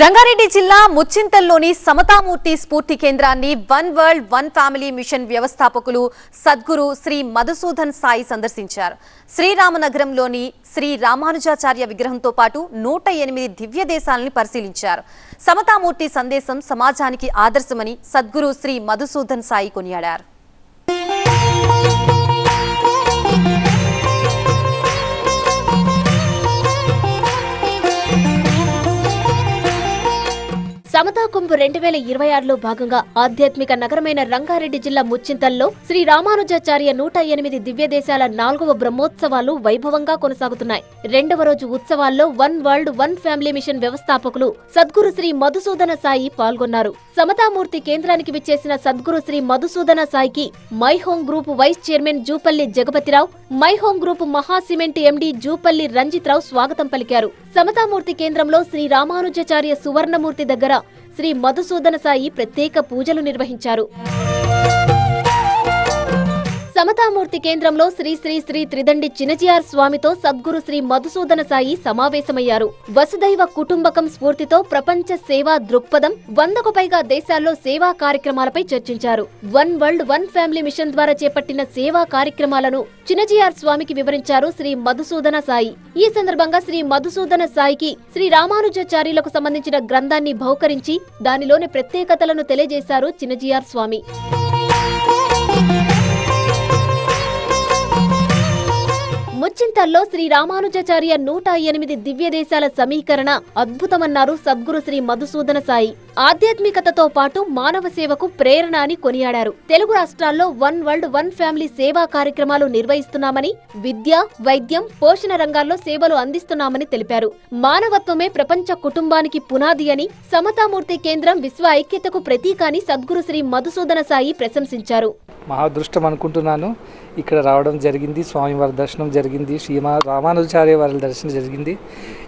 రంగారెడ్డి జిల్లా ముచ్చింతల్లోని సమతామూర్తి స్ఫూర్తి కేంద్రాన్ని one world one family mission వ్యవస్థాపకులు సద్గురు శ్రీ మధుసూదన్ సాయి సందర్శించారు. శ్రీరామనగరంలోని శ్రీ రామానుజాచార్య విగ్రహంతో పాటు నూట ఎనిమిది దివ్య దేశాలని పరిశీలించారు. సమతామూర్తి సందేశం సమాజానికి ఆదర్శమని సద్గురు శ్రీ మధుసూదన్ సాయి కొనియాడారు. సమతా కుంభ్ రెండు వేల ఇరవై ఆరులో భాగంగా ఆధ్యాత్మిక నగరమైన రంగారెడ్డి జిల్లా ముచ్చింతల్లో శ్రీ రామానుజాచార్య నూట ఎనిమిది దివ్య దేశాల నాలుగవ బ్రహ్మోత్సవాలు వైభవంగా కొనసాగుతున్నాయి. రెండవ రోజు ఉత్సవాల్లో one world one family mission వ్యవస్థాపకులు సద్గురు శ్రీ మధుసూదన సాయి పాల్గొన్నారు. సమతామూర్తి కేంద్రానికి విచ్చేసిన సద్గురు శ్రీ మధుసూదన సాయికి My Group vice chairman Jupalli Jagapathirao My Group Maha cement MD Jupalli Ranjith Rao స్వాగతం పలికారు. సమతామూర్తి కేంద్రంలో శ్రీ రామానుజాచార్య సువర్ణమూర్తి దగ్గర శ్రీ మధుసూదన సాయి ప్రత్యేక పూజలు నిర్వహించారు. సమతామూర్తి కేంద్రంలో శ్రీ శ్రీ శ్రీ త్రిదండి చినజియార్ స్వామితో సద్గురు శ్రీ మధుసూదన సాయి సమావేశమయ్యారు. వసుదైవ కుటుంబకం స్ఫూర్తితో ప్రపంచ సేవా దృక్పథం వందకు పైగా దేశాల్లో సేవా కార్యక్రమాలపై చర్చించారు. One world one family mission ద్వారా చేపట్టిన సేవా కార్యక్రమాలను చినజియార్ స్వామికి వివరించారు శ్రీ మధుసూదన సాయి. ఈ సందర్భంగా శ్రీ మధుసూదన సాయికి శ్రీ రామానుజాచార్యులకు సంబంధించిన గ్రంథాన్ని బహుకరించి దానిలోని ప్రత్యేకతలను తెలియజేశారు చినజియార్ స్వామి. ముచ్చింతల్లో శ్రీ రామానుజాచార్య నూట ఎనిమిది దివ్య దేశాల సమీకరణ అద్భుతమన్నారు సద్గురు శ్రీ మధుసూదన సాయి. ఆధ్యాత్మికతతో పాటు మానవ సేవకు ప్రేరణ అని కొనియాడారు. తెలుగు రాష్ట్రాల్లో వన్ వరల్డ్ వన్ ఫ్యామిలీ సేవా కార్యక్రమాలు నిర్వహిస్తున్నామని విద్య వైద్యం పోషణ రంగాల్లో సేవలు అందిస్తున్నామని తెలిపారు. మానవత్వమే ప్రపంచ కుటుంబానికి పునాది అని సమతామూర్తి కేంద్రం విశ్వ ఐక్యతకు ప్రతీక అని సద్గురు శ్రీ మధుసూదన సాయి ప్రశంసించారు. మహా అదృష్టం అనుకుంటున్నాను. ఇక్కడ రావడం జరిగింది. స్వామివారి దర్శనం జరిగింది. శ్రీమా రామానుజాచార్య వారి దర్శనం జరిగింది.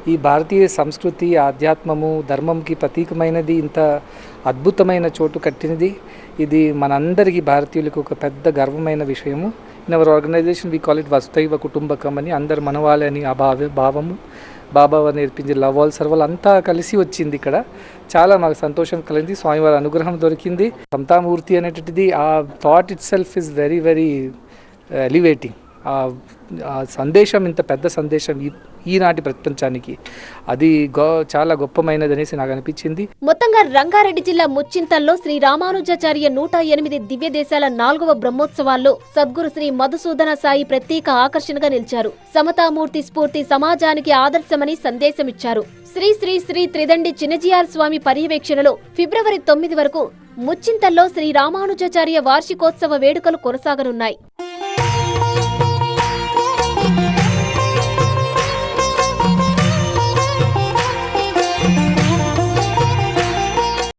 ఈ భారతీయ సంస్కృతి ఆధ్యాత్మము ధర్మంకి ప్రతీకమైనది. ఇంత అద్భుతమైన చోటు కట్టినది. ఇది మనందరికీ భారతీయులకు ఒక పెద్ద గర్వమైన విషయము. In our organization we call it వస్తైవ కుటుంబకం అని అందరు మనవాలని ఆ భావ భావము. బాబా నేర్పించి లవ్ ఆల్ సర్వల్ అంతా కలిసి వచ్చింది ఇక్కడ. చాలా మాకు సంతోషం కలిగింది. స్వామివారి అనుగ్రహం దొరికింది. సమతామూర్తి అనేటది ఆ thought itself is very very elevating సందేశం ఇంత పెద్ద సందేశం ఈ ఈనాటి ప్రపంచానికి అది గో చాలా గొప్పమైనది అనేసి నాకు అనిపించింది. మొత్తంగా రంగారెడ్డి జిల్లా ముచ్చింతల్లో శ్రీ రామానుజాచార్య నూట ఎనిమిది దివ్య దేశాల నాలుగవ బ్రహ్మోత్సవాల్లో సద్గురు శ్రీ మధుసూదన సాయి ప్రత్యేక ఆకర్షణగా నిలిచారు. సమతామూర్తి స్ఫూర్తి సమాజానికి ఆదర్శమని సందేశమిచ్చారు. శ్రీ శ్రీ శ్రీ త్రిదండి చిన్నజీఆర్ స్వామి పర్యవేక్షణలో ఫిబ్రవరి తొమ్మిది వరకు ముచ్చింతల్లో శ్రీ రామానుజాచార్య వార్షికోత్సవ వేడుకలు కొనసాగనున్నాయి.